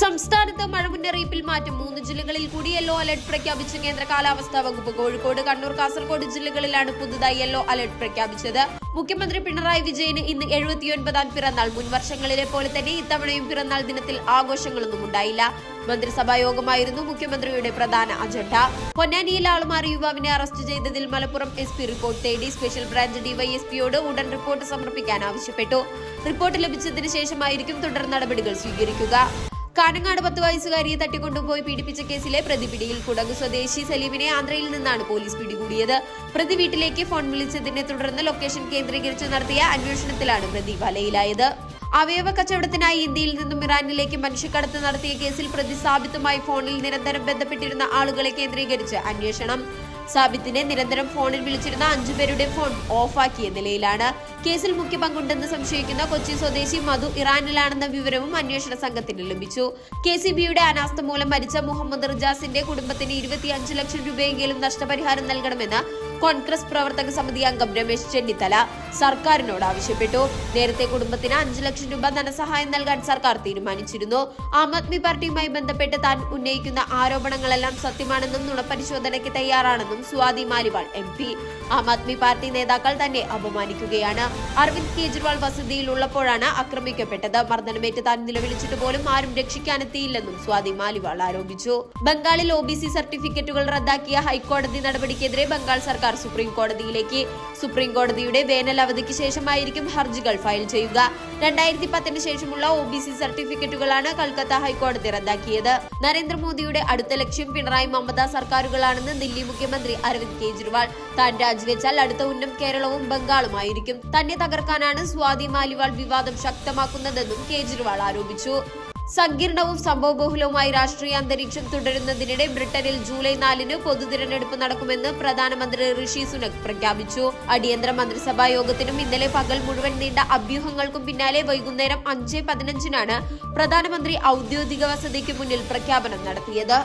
സംസ്ഥാനത്ത് മഴ മുന്നറിയിപ്പിൽ മാറ്റം. മൂന്ന് ജില്ലകളിൽ കൂടി യെല്ലോ അലർട്ട് പ്രഖ്യാപിച്ച കേന്ദ്ര കാലാവസ്ഥാ വകുപ്പ്. കോഴിക്കോട് കണ്ണൂർ കാസർഗോഡ് ജില്ലകളിലാണ് പുതുതായി യെല്ലോ അലർട്ട് പ്രഖ്യാപിച്ചത്. മുഖ്യമന്ത്രി പിണറായി വിജയന് ഇന്ന് എഴുപത്തിയൊൻപതാം പിറന്നാൾ. മുൻ വർഷങ്ങളിലെ പോലെ തന്നെ ഇത്തവണയും പിറന്നാൾ ദിനത്തിൽ ആഘോഷങ്ങളൊന്നും ഉണ്ടായില്ല. മന്ത്രിസഭാ യോഗമായിരുന്നു മുഖ്യമന്ത്രിയുടെ പ്രധാന അജണ്ട. പൊന്നാനിയിൽ ആളുമാറി യുവാവിനെ അറസ്റ്റ് ചെയ്തതിൽ മലപ്പുറം എസ് പി റിപ്പോർട്ട് തേടി സ്പെഷ്യൽ ബ്രാഞ്ച് ഡിവൈഎസ്പിയോട് ഉടൻ റിപ്പോർട്ട് സമർപ്പിക്കാൻ ആവശ്യപ്പെട്ടു. റിപ്പോർട്ട് ലഭിച്ചതിന് ശേഷമായിരിക്കും തുടർ നടപടികൾ സ്വീകരിക്കുക. കാനങ്ങാട് പത്ത് വയസ്സുകാരിയെ തട്ടിക്കൊണ്ടുപോയി പീഡിപ്പിച്ച കേസിലെ പ്രതി പിടിയിൽ കുടക് സ്വദേശി സലീമിനെ ആന്ധ്രയിൽ നിന്നാണ് പോലീസ് പിടികൂടിയത്. പ്രതി വീട്ടിലേക്ക് ഫോൺ വിളിച്ചതിനെ തുടർന്ന് ലൊക്കേഷൻ കേന്ദ്രീകരിച്ച് നടത്തിയ അന്വേഷണത്തിലാണ് പ്രതി വലയിലായത്. അവയവ കച്ചവടത്തിനായി ഇന്ത്യയിൽ നിന്നും ഇറാനിലേക്ക് മനുഷ്യക്കടത്ത് നടത്തിയ കേസിൽ പ്രതി സാബിത്തുമായി ഫോണിൽ നിരന്തരം ബന്ധപ്പെട്ടിരുന്ന ആളുകളെ കേന്ദ്രീകരിച്ച് അന്വേഷണം. സാബിത്തിനെ നിരന്തരം ഫോണിൽ വിളിച്ചിരുന്ന അഞ്ചുപേരുടെ ഫോൺ ഓഫാക്കിയ നിലയിലാണ്. കേസിൽ മുഖ്യ പങ്കുണ്ടെന്ന് സംശയിക്കുന്ന കൊച്ചി സ്വദേശി മധു ഇറാനിലാണെന്ന വിവരവും അന്വേഷണ സംഘത്തിന് ലഭിച്ചു. കെ സി ബിയുടെ അനാസ്ഥ മൂലം മരിച്ച മുഹമ്മദ് റിജാസിന്റെ കുടുംബത്തിന് ഇരുപത്തിയഞ്ച് ലക്ഷം രൂപയെങ്കിലും നഷ്ടപരിഹാരം നൽകണമെന്ന് കോൺഗ്രസ് പ്രവർത്തക സമിതി അംഗം രമേശ് ചെന്നിത്തല സർക്കാരിനോട് ആവശ്യപ്പെട്ടു. നേരത്തെ കുടുംബത്തിന് അഞ്ചു ലക്ഷം രൂപ ധനസഹായം നൽകാൻ സർക്കാർ തീരുമാനിച്ചിരുന്നു. ആം ആദ്മി പാർട്ടിയുമായി ബന്ധപ്പെട്ട് താൻ ഉന്നയിക്കുന്ന ആരോപണങ്ങളെല്ലാം സത്യമാണെന്നും നുണപരിശോധനയ്ക്ക് തയ്യാറാണെന്നും Swati Maliwal M P. Aam Aadmi party നേതാക്കൾ തന്നെ അപമാനിക്കുകയാണ്. അരവിന്ദ് കെജ്രിവാൾ വസതിയിലുള്ളപ്പോഴാണ് ആക്രമിക്കപ്പെട്ടത്. മർദ്ദനമേറ്റ് താൻ നിലവിളിച്ചിട്ട് പോലും ആരും രക്ഷിക്കാനെത്തിയില്ലെന്നും സ്വാതി മാലിവാൾ ആരോപിച്ചു. ബംഗാളിൽ ഒ സർട്ടിഫിക്കറ്റുകൾ റദ്ദാക്കിയ ഹൈക്കോടതി നടപടിക്കെതിരെ ബംഗാൾ സർക്കാർ സുപ്രീം കോടതിയിലേക്ക്. സുപ്രീം കോടതിയുടെ വേനൽ അവധിക്ക് ശേഷമായിരിക്കും ഹർജികൾ ഫയൽ ചെയ്യുക. രണ്ടായിരത്തി പത്തിന് ശേഷമുള്ള ഒ ബി സി സർട്ടിഫിക്കറ്റുകളാണ് കൽക്കത്ത ഹൈക്കോടതി റദ്ദാക്കിയത്. നരേന്ദ്രമോദിയുടെ അടുത്ത ലക്ഷ്യം പിണറായി മമത സർക്കാരുകളാണെന്ന് ദില്ലി മുഖ്യമന്ത്രി അരവിന്ദ് കെജ്രിവാൾ. താൻ രാജിവെച്ചാൽ അടുത്ത ഉന്നം കേരളവും ബംഗാളുമായിരിക്കും തന്നെ തകർക്കാനാണ് സ്വാതി മാലിവാൾ വിവാദം ശക്തമാക്കുന്നതെന്നും കെജ്രിവാൾ ആരോപിച്ചു. സങ്കീർണവും സംഭവബഹുലവുമായ രാഷ്ട്രീയ അന്തരീക്ഷം തുടരുന്നതിനിടെ ബ്രിട്ടനിൽ ജൂലൈ നാലിന് പൊതു തിരഞ്ഞെടുപ്പ് നടക്കുമെന്ന് പ്രധാനമന്ത്രി ഋഷി സുനക് പ്രഖ്യാപിച്ചു. അടിയന്തര മന്ത്രിസഭാ യോഗത്തിനും ഇന്നലെ പകൽ മുഴുവൻ നീണ്ട അഭ്യൂഹങ്ങൾക്കും പിന്നാലെ വൈകുന്നേരം അഞ്ച് പതിനഞ്ചിനാണ് പ്രധാനമന്ത്രി ഔദ്യോഗിക വസതിക്ക് മുന്നിൽ പ്രഖ്യാപനം നടത്തിയത്.